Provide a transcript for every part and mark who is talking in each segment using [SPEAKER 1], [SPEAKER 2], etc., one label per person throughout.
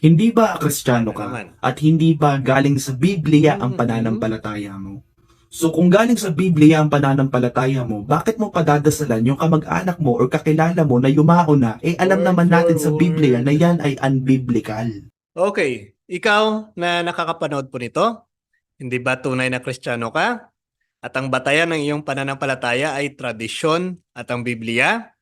[SPEAKER 1] Hindi ba kristyano ka at hindi ba galing sa Biblia ang
[SPEAKER 2] Mm.
[SPEAKER 1] pananampalataya mo? So kung galing sa Biblia ang pananampalataya mo, bakit mo padadasalan yung kamag-anak mo or kakilala mo na yumaon na, eh alam naman natin sa Biblia na yan ay unbiblical.
[SPEAKER 2] Okay, ikaw na nakakapanood po nito, hindi ba tunay na kristyano ka? At ang batayan ng iyong pananampalataya ay tradisyon at ang Biblia?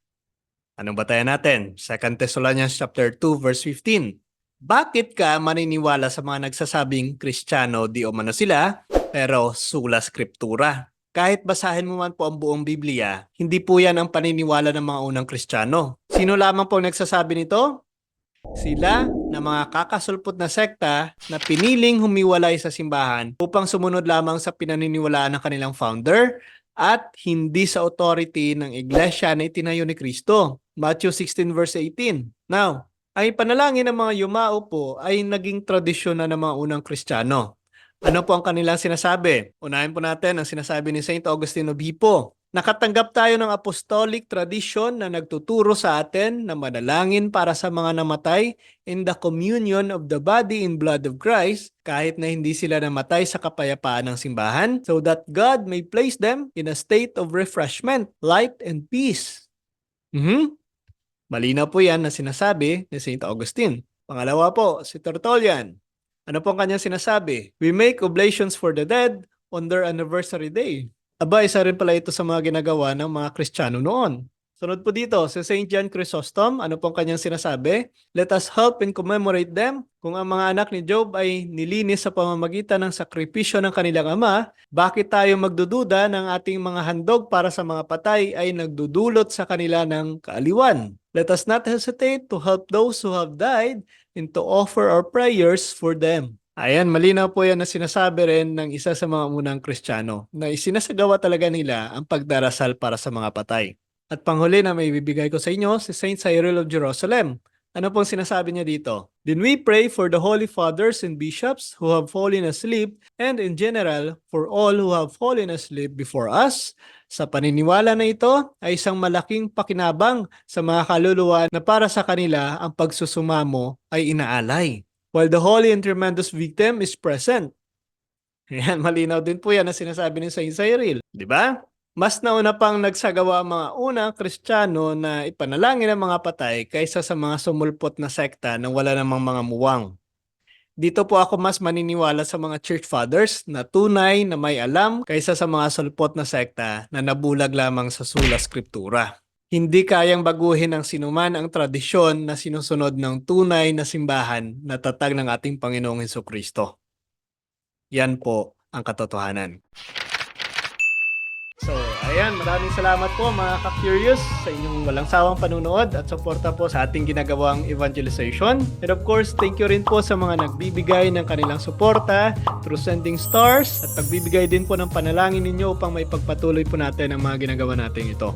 [SPEAKER 2] Anong batayan natin? 2 Thessalonians chapter 2 verse 15. Bakit ka maniniwala sa mga nagsasabing kristyano di o mano sila, pero sula skriptura? Kahit basahin mo man po ang buong Biblia, hindi po yan ang paniniwala ng mga unang kristyano. Sino lamang po nagsasabi nito? Sila na mga kakasulpot na sekta na piniling humiwalay sa simbahan upang sumunod lamang sa pinaniniwalaan ng kanilang founder at hindi sa authority ng iglesia na itinayo ni Kristo. Matthew 16 verse 18. Now, ay panalangin ng mga yumao po ay naging tradisyon na ng mga unang Kristiyano. Ano po ang kanilang sinasabi? Unahin po natin ang sinasabi ni St. Augustine of. Nakatanggap tayo ng apostolic tradition na nagtuturo sa atin na manalangin para sa mga namatay in the communion of the body and blood of Christ kahit na hindi sila namatay sa kapayapaan ng simbahan so that God may place them in a state of refreshment, light, and peace. Mhm. Malinaw po yan na sinasabi ni St. Augustine. Pangalawa po, si Tertullian. Ano po ang kanyang sinasabi? We make oblations for the dead on their anniversary day. Aba, isa rin pala ito sa mga ginagawa ng mga Kristiyano noon. Sunod po dito, si St. John Chrysostom, ano pong kanyang sinasabi? Let us help and commemorate them. Kung ang mga anak ni Job ay nilinis sa pamamagitan ng sakripisyo ng kanilang ama, bakit tayo magdududa ng ating mga handog para sa mga patay ay nagdudulot sa kanila ng kaaliwan? Let us not hesitate to help those who have died and to offer our prayers for them. Ayan, malinaw po yan na sinasabi rin ng isa sa mga unang Kristiyano na isinasagawa talaga nila ang pagdarasal para sa mga patay. At panghuli na may bibigay ko sa inyo si Saint Cyril of Jerusalem. Ano pong sinasabi niya dito? Then we pray for the holy fathers and bishops who have fallen asleep and in general for all who have fallen asleep before us. Sa paniniwala na ito ay isang malaking pakinabang sa mga kaluluwa na para sa kanila ang pagsusumamo ay inaalay while the holy and tremendous victim is present. Yan, malinaw din po yan na sinasabi ni Saint Cyril. Di ba? Mas nauna pang nagsagawa mga unang Kristiyano na ipanalangin ang mga patay kaysa sa mga sumulpot na sekta na wala namang mga muwang. Dito po ako mas maniniwala sa mga church fathers na tunay na may alam kaysa sa mga sulpot na sekta na nabulag lamang sa sula skriptura. Hindi kayang baguhin ng sinuman ang tradisyon na sinusunod ng tunay na simbahan na tatag ng ating Panginoong Heso Kristo. Yan po ang katotohanan. Ayan, maraming salamat po mga ka-curious sa inyong walang sawang panunood at suporta po sa ating ginagawang evangelization. And of course, thank you rin po sa mga nagbibigay ng kanilang suporta through sending stars at pagbibigay din po ng panalangin ninyo upang may pagpatuloy po natin ang mga ginagawa natin ito.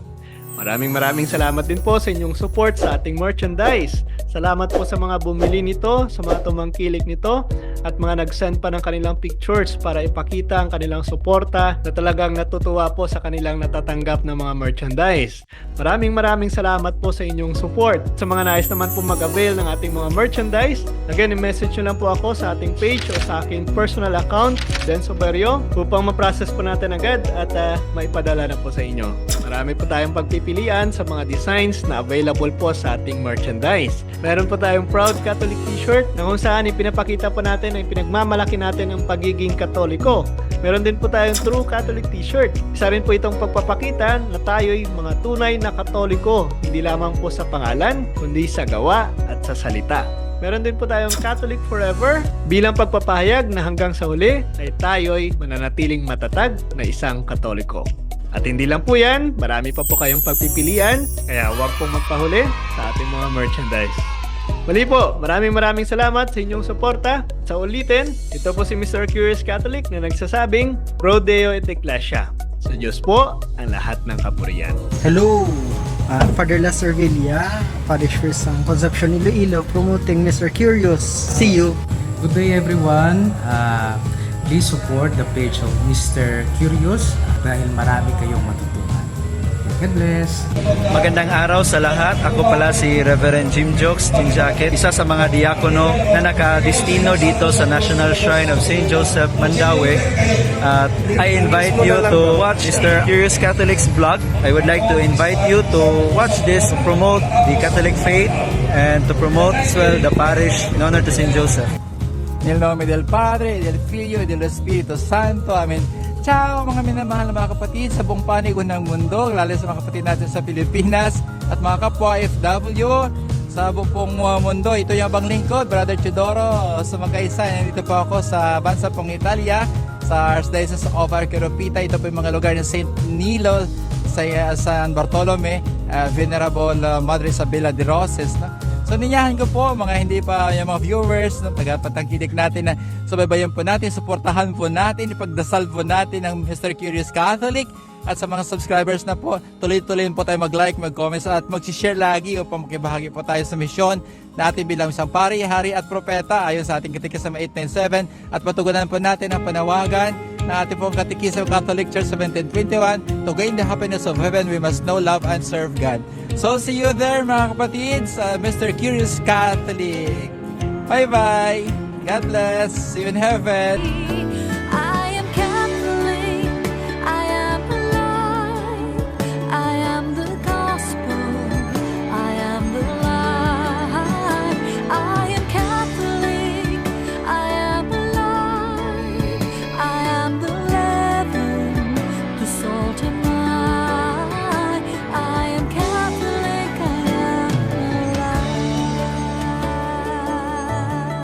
[SPEAKER 2] Maraming maraming salamat din po sa inyong support sa ating merchandise. Salamat po sa mga bumili nito, sa mga tumangkilik nito, at mga nag-send pa ng kanilang pictures para ipakita ang kanilang suporta na talagang natutuwa po sa kanilang natatanggap ng mga merchandise. Maraming maraming salamat po sa inyong support. Sa mga nais naman po mag-avail ng ating mga merchandise, again, i-message nyo lang po ako sa ating page o sa aking personal account, Den Soberio, upang ma-process po natin agad at uh, maipadala na po sa inyo. Marami po tayong pagpipilian sa mga designs na available po sa ating merchandise. Meron po tayong Proud Catholic T-shirt na kung saan ipinapakita po natin ang pinagmamalaki natin ang pagiging katoliko. Meron din po tayong True Catholic T-shirt. Isa rin po itong pagpapakita na tayo'y mga tunay na katoliko, hindi lamang po sa pangalan, kundi sa gawa at sa salita. Meron din po tayong Catholic Forever bilang pagpapahayag na hanggang sa huli ay tayo'y mananatiling matatag na isang katoliko. At hindi lang po yan, marami pa po kayong pagpipilian, kaya huwag pong magpahuli sa ating mga merchandise. Muli po, maraming maraming salamat sa inyong suporta. Sa ulitin, ito po si Mr. Curious Catholic na nagsasabing, Pro Deo et Ecclesia. Sa Diyos po ang lahat ng kapurian.
[SPEAKER 3] Hello, uh, Father Lester Villa, Parish Priest ng Concepcion Iloilo, promoting Mr. Curious. See you!
[SPEAKER 4] Good day everyone. Uh, please support the page of Mr. Curious dahil marami kayong matutunan. God bless.
[SPEAKER 5] Magandang araw sa lahat. Ako pala si Reverend Jim Jokes, Jim Jacket, isa sa mga diakono na nakadistino dito sa National Shrine of St. Joseph, Mandawi. At I invite you to watch Mr. Curious Catholic's vlog. I would like to invite you to watch this to promote the Catholic faith and to promote as well the parish in honor to St. Joseph.
[SPEAKER 6] Nel nome del Padre, del Figlio, e dello Spirito Santo. Amen. Ciao mga minamahal na mga kapatid sa buong panig ng mundo, lalo sa mga kapatid natin sa Pilipinas at mga kapwa FW sa buong uh, mundo. Ito yung abang lingkod, Brother Chidoro. Sa magkaisa, nandito po ako sa bansa pong Italia, sa Archdiocese of Arqueropita. Ito po yung mga lugar ng St. Nilo, sa uh, San Bartolome, uh, Venerable uh, Madre Isabella de Roses. No? So ninyahan ko po mga hindi pa yung mga viewers no, tagapatangkilik natin na subaybayan po natin, suportahan po natin, ipagdasal po natin ang Mr. Curious Catholic at sa mga subscribers na po, tuloy-tuloy po tayo mag-like, mag-comment at mag-share lagi upang makibahagi po tayo sa misyon natin bilang isang pari, hari at propeta ayon sa ating katikisama 897 at patugunan po natin ang panawagan na ating pong katikisama Catholic Church 1721 to gain the happiness of heaven, we must know, love, and serve God. So see you there mga kapatid sa Mr. Curious Catholic. Bye-bye! God bless! See you in heaven!